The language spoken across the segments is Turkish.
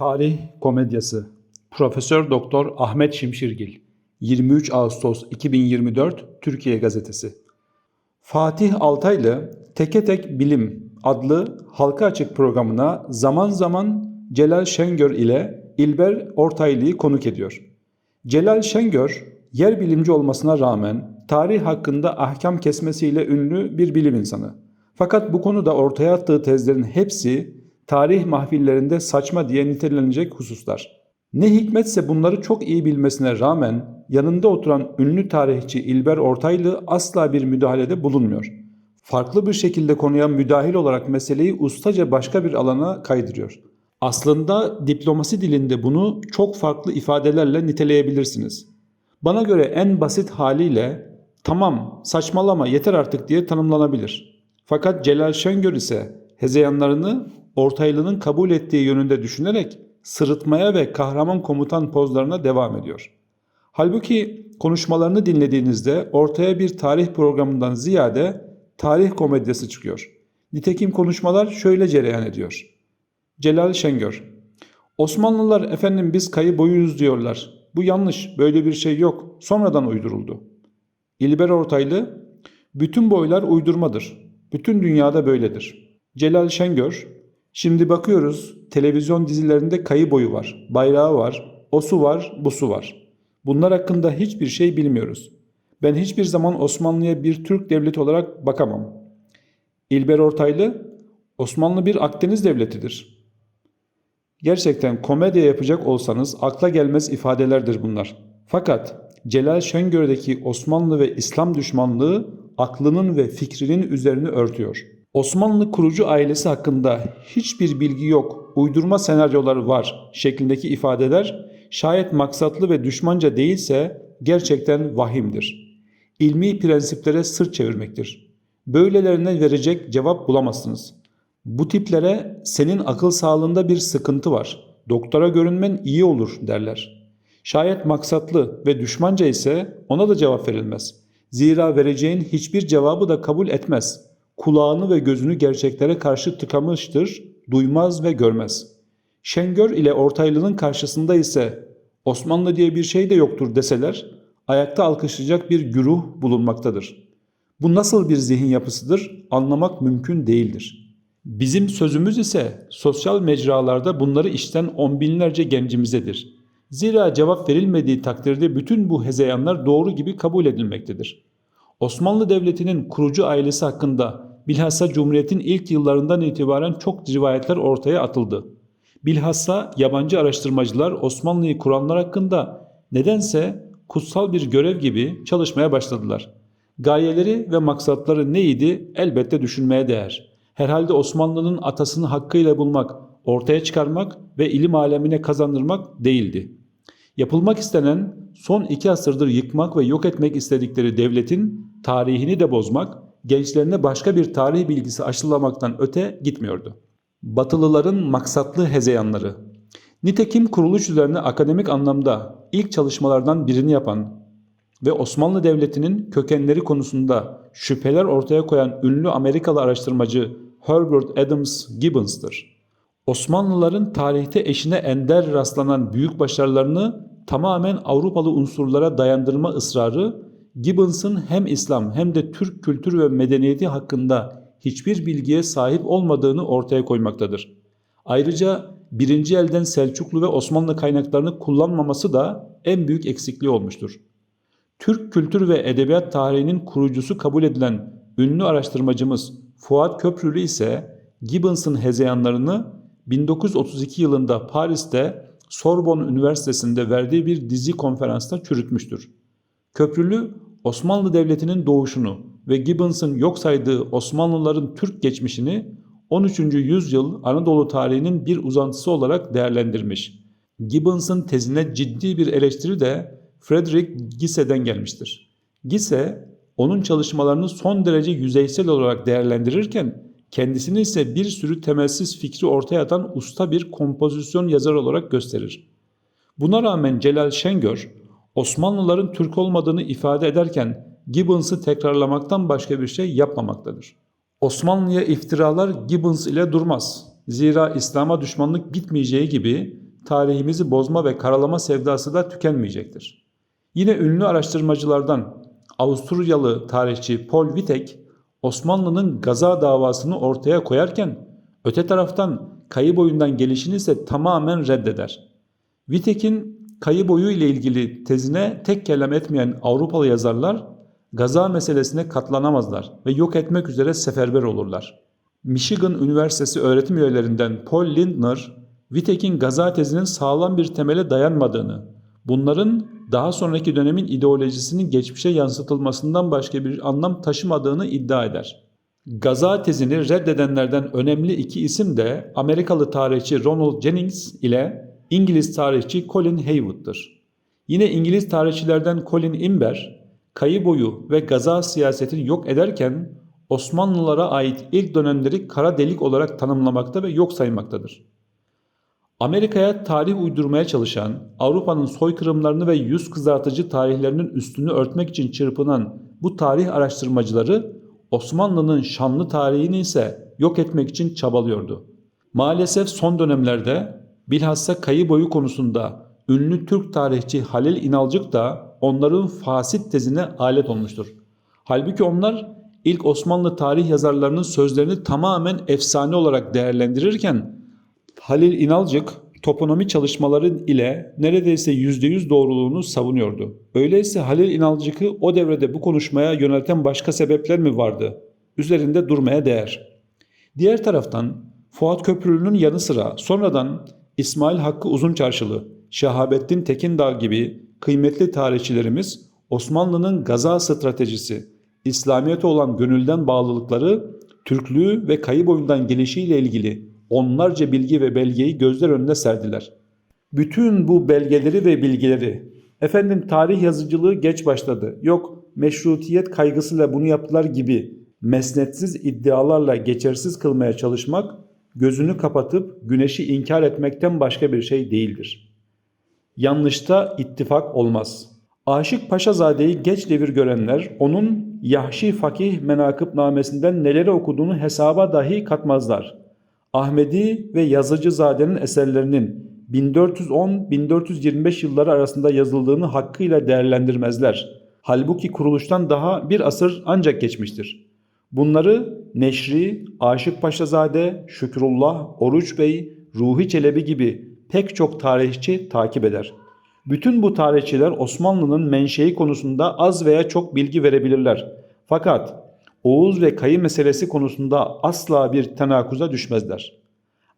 Tarih Komedyası Profesör Doktor Ahmet Şimşirgil 23 Ağustos 2024 Türkiye Gazetesi Fatih Altaylı Teke Tek Bilim adlı halka açık programına zaman zaman Celal Şengör ile İlber Ortaylı'yı konuk ediyor. Celal Şengör, yer bilimci olmasına rağmen tarih hakkında ahkam kesmesiyle ünlü bir bilim insanı. Fakat bu konuda ortaya attığı tezlerin hepsi tarih mahfillerinde saçma diye nitelenecek hususlar. Ne hikmetse bunları çok iyi bilmesine rağmen yanında oturan ünlü tarihçi İlber Ortaylı asla bir müdahalede bulunmuyor. Farklı bir şekilde konuya müdahil olarak meseleyi ustaca başka bir alana kaydırıyor. Aslında diplomasi dilinde bunu çok farklı ifadelerle niteleyebilirsiniz. Bana göre en basit haliyle tamam saçmalama yeter artık diye tanımlanabilir. Fakat Celal Şengör ise hezeyanlarını Ortaylı'nın kabul ettiği yönünde düşünerek sırıtmaya ve kahraman komutan pozlarına devam ediyor. Halbuki konuşmalarını dinlediğinizde ortaya bir tarih programından ziyade tarih komedyası çıkıyor. Nitekim konuşmalar şöyle cereyan ediyor. Celal Şengör Osmanlılar efendim biz kayı boyuyuz diyorlar. Bu yanlış, böyle bir şey yok. Sonradan uyduruldu. İlber Ortaylı bütün boylar uydurmadır. Bütün dünyada böyledir. Celal Şengör Şimdi bakıyoruz televizyon dizilerinde kayı boyu var, bayrağı var, o su var, bu su var. Bunlar hakkında hiçbir şey bilmiyoruz. Ben hiçbir zaman Osmanlı'ya bir Türk devleti olarak bakamam. İlber Ortaylı, Osmanlı bir Akdeniz devletidir. Gerçekten komedya yapacak olsanız akla gelmez ifadelerdir bunlar. Fakat Celal Şengör'deki Osmanlı ve İslam düşmanlığı aklının ve fikrinin üzerini örtüyor. Osmanlı kurucu ailesi hakkında hiçbir bilgi yok, uydurma senaryoları var şeklindeki ifadeler şayet maksatlı ve düşmanca değilse gerçekten vahimdir. İlmi prensiplere sırt çevirmektir. Böylelerine verecek cevap bulamazsınız. Bu tiplere senin akıl sağlığında bir sıkıntı var. Doktora görünmen iyi olur derler. Şayet maksatlı ve düşmanca ise ona da cevap verilmez. Zira vereceğin hiçbir cevabı da kabul etmez. Kulağını ve gözünü gerçeklere karşı tıkamıştır, duymaz ve görmez. Şengör ile Ortaylı'nın karşısında ise Osmanlı diye bir şey de yoktur deseler, ayakta alkışlayacak bir güruh bulunmaktadır. Bu nasıl bir zihin yapısıdır anlamak mümkün değildir. Bizim sözümüz ise sosyal mecralarda bunları işten on binlerce gencimizedir. Zira cevap verilmediği takdirde bütün bu hezeyanlar doğru gibi kabul edilmektedir. Osmanlı Devleti'nin kurucu ailesi hakkında bilhassa Cumhuriyet'in ilk yıllarından itibaren çok rivayetler ortaya atıldı. Bilhassa yabancı araştırmacılar Osmanlı'yı kuranlar hakkında nedense kutsal bir görev gibi çalışmaya başladılar. Gayeleri ve maksatları neydi elbette düşünmeye değer. Herhalde Osmanlı'nın atasını hakkıyla bulmak, ortaya çıkarmak ve ilim alemine kazandırmak değildi. Yapılmak istenen son iki asırdır yıkmak ve yok etmek istedikleri devletin tarihini de bozmak, gençlerine başka bir tarih bilgisi aşılamaktan öte gitmiyordu. Batılıların maksatlı hezeyanları Nitekim kuruluş üzerine akademik anlamda ilk çalışmalardan birini yapan ve Osmanlı Devleti'nin kökenleri konusunda şüpheler ortaya koyan ünlü Amerikalı araştırmacı Herbert Adams Gibbons'tır. Osmanlıların tarihte eşine ender rastlanan büyük başarılarını tamamen Avrupalı unsurlara dayandırma ısrarı Gibbons'ın hem İslam hem de Türk kültürü ve medeniyeti hakkında hiçbir bilgiye sahip olmadığını ortaya koymaktadır. Ayrıca birinci elden Selçuklu ve Osmanlı kaynaklarını kullanmaması da en büyük eksikliği olmuştur. Türk kültür ve edebiyat tarihinin kurucusu kabul edilen ünlü araştırmacımız Fuat Köprülü ise Gibbons'ın hezeyanlarını 1932 yılında Paris'te Sorbonne Üniversitesi'nde verdiği bir dizi konferansta çürütmüştür. Köprülü Osmanlı Devleti'nin doğuşunu ve Gibbons'ın yok saydığı Osmanlıların Türk geçmişini 13. yüzyıl Anadolu tarihinin bir uzantısı olarak değerlendirmiş. Gibbons'ın tezine ciddi bir eleştiri de Frederick Gisse'den gelmiştir. Gisse, onun çalışmalarını son derece yüzeysel olarak değerlendirirken kendisini ise bir sürü temelsiz fikri ortaya atan usta bir kompozisyon yazar olarak gösterir. Buna rağmen Celal Şengör, Osmanlıların Türk olmadığını ifade ederken Gibbons'ı tekrarlamaktan başka bir şey yapmamaktadır. Osmanlı'ya iftiralar Gibbons ile durmaz. Zira İslam'a düşmanlık bitmeyeceği gibi tarihimizi bozma ve karalama sevdası da tükenmeyecektir. Yine ünlü araştırmacılardan Avusturyalı tarihçi Paul Wittek, Osmanlı'nın Gaza davasını ortaya koyarken öte taraftan kayı boyundan gelişini ise tamamen reddeder. Wittek'in kayı boyu ile ilgili tezine tek kelam etmeyen Avrupalı yazarlar Gaza meselesine katlanamazlar ve yok etmek üzere seferber olurlar. Michigan Üniversitesi öğretim üyelerinden Paul Lindner, Wittek'in Gaza tezinin sağlam bir temele dayanmadığını, bunların daha sonraki dönemin ideolojisinin geçmişe yansıtılmasından başka bir anlam taşımadığını iddia eder. Gaza tezini reddedenlerden önemli iki isim de Amerikalı tarihçi Ronald Jennings ile İngiliz tarihçi Colin Haywood'dur. Yine İngiliz tarihçilerden Colin Imber, kayı boyu ve Gaza siyasetini yok ederken Osmanlılara ait ilk dönemleri kara delik olarak tanımlamakta ve yok saymaktadır. Amerika'ya tarih uydurmaya çalışan, Avrupa'nın soykırımlarını ve yüz kızartıcı tarihlerinin üstünü örtmek için çırpınan bu tarih araştırmacıları Osmanlı'nın şanlı tarihini ise yok etmek için çabalıyordu. Maalesef son dönemlerde bilhassa kayı boyu konusunda ünlü Türk tarihçi Halil İnalcık da onların fasit tezine alet olmuştur. Halbuki onlar ilk Osmanlı tarih yazarlarının sözlerini tamamen efsane olarak değerlendirirken Halil İnalcık toponomi çalışmaları ile neredeyse %100 doğruluğunu savunuyordu. Öyleyse Halil İnalcık'ı o devrede bu konuşmaya yönelten başka sebepler mi vardı? Üzerinde durmaya değer. Diğer taraftan Fuat Köprülü'nün yanı sıra sonradan İsmail Hakkı Uzunçarşılı, Şehabettin Tekindağ gibi kıymetli tarihçilerimiz Osmanlı'nın gaza stratejisi, İslamiyet'e olan gönülden bağlılıkları, Türklüğü ve kayı boyundan gelişiyle ilgili onlarca bilgi ve belgeyi gözler önüne serdiler. Bütün bu belgeleri ve bilgileri, efendim tarih yazıcılığı geç başladı, yok meşrutiyet kaygısıyla bunu yaptılar gibi mesnetsiz iddialarla geçersiz kılmaya çalışmak, gözünü kapatıp güneşi inkar etmekten başka bir şey değildir. Yanlışta ittifak olmaz. Aşık Paşazade'yi geç devir görenler onun Yahşi Fakih Menakıb namesinden neleri okuduğunu hesaba dahi katmazlar. Ahmedi ve Yazıcızade'nin eserlerinin 1410-1425 yılları arasında yazıldığını hakkıyla değerlendirmezler. Halbuki kuruluştan daha bir asır ancak geçmiştir. Bunları Neşri, Aşık Paşazade, Şükrullah, Oruç Bey, Ruhi Çelebi gibi pek çok tarihçi takip eder. Bütün bu tarihçiler Osmanlı'nın menşei konusunda az veya çok bilgi verebilirler. Fakat Oğuz ve Kayı meselesi konusunda asla bir tenakuza düşmezler.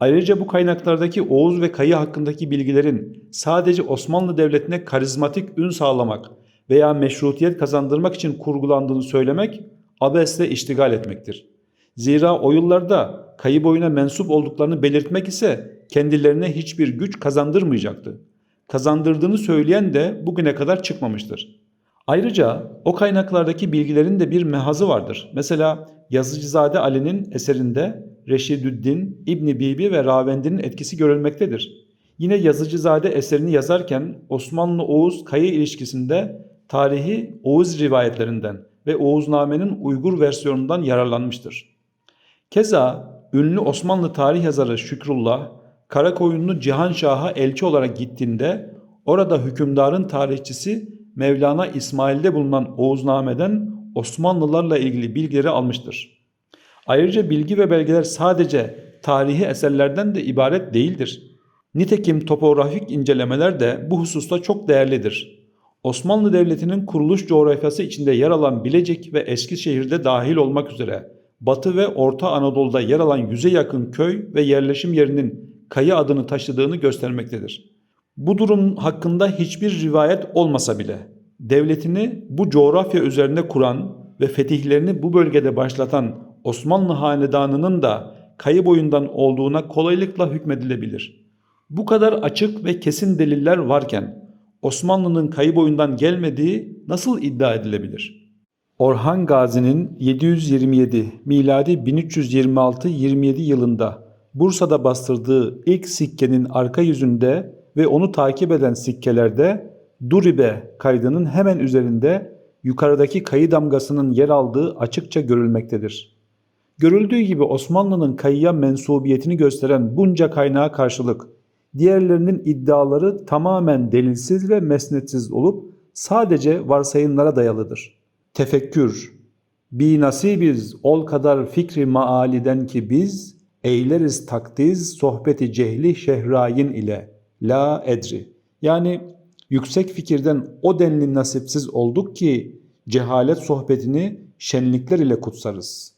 Ayrıca bu kaynaklardaki Oğuz ve Kayı hakkındaki bilgilerin sadece Osmanlı Devleti'ne karizmatik ün sağlamak veya meşrutiyet kazandırmak için kurgulandığını söylemek abesle iştigal etmektir. Zira o yıllarda Kayı boyuna mensup olduklarını belirtmek ise kendilerine hiçbir güç kazandırmayacaktı. Kazandırdığını söyleyen de bugüne kadar çıkmamıştır. Ayrıca o kaynaklardaki bilgilerin de bir mehazı vardır. Mesela Yazıcızade Ali'nin eserinde Reşidüddin, İbni Bibi ve Ravendi'nin etkisi görülmektedir. Yine Yazıcızade eserini yazarken Osmanlı-Oğuz Kayı ilişkisinde tarihi Oğuz rivayetlerinden ve Oğuznamene'nin Uygur versiyonundan yararlanmıştır. Keza ünlü Osmanlı tarih yazarı Şükrullah, Karakoyunlu Cihan Şah'a elçi olarak gittiğinde orada hükümdarın tarihçisi Mevlana İsmail'de bulunan Oğuzname'den Osmanlılarla ilgili bilgileri almıştır. Ayrıca bilgi ve belgeler sadece tarihi eserlerden de ibaret değildir. Nitekim topografik incelemeler de bu hususta çok değerlidir. Osmanlı Devleti'nin kuruluş coğrafyası içinde yer alan Bilecik ve Eskişehir'de dahil olmak üzere Batı ve Orta Anadolu'da yer alan yüze yakın köy ve yerleşim yerinin kayı adını taşıdığını göstermektedir. Bu durum hakkında hiçbir rivayet olmasa bile devletini bu coğrafya üzerine kuran ve fetihlerini bu bölgede başlatan Osmanlı hanedanının da kayı boyundan olduğuna kolaylıkla hükmedilebilir. Bu kadar açık ve kesin deliller varken Osmanlı'nın kayı boyundan gelmediği nasıl iddia edilebilir? Orhan Gazi'nin 727 miladi 1326-27 yılında Bursa'da bastırdığı ilk sikkenin arka yüzünde ve onu takip eden sikkelerde Duribe kaydının hemen üzerinde yukarıdaki kayı damgasının yer aldığı açıkça görülmektedir. Görüldüğü gibi Osmanlı'nın kayıya mensubiyetini gösteren bunca kaynağa karşılık Diğerlerinin iddiaları tamamen delilsiz ve mesnetsiz olup sadece varsayımlara dayalıdır. Tefekkür, bi nasibiz ol kadar fikri maaliden ki biz, eyleriz takdiz sohbeti cehli şehrayin ile, la edri. Yani yüksek fikirden o denli nasipsiz olduk ki cehalet sohbetini şenlikler ile kutsarız.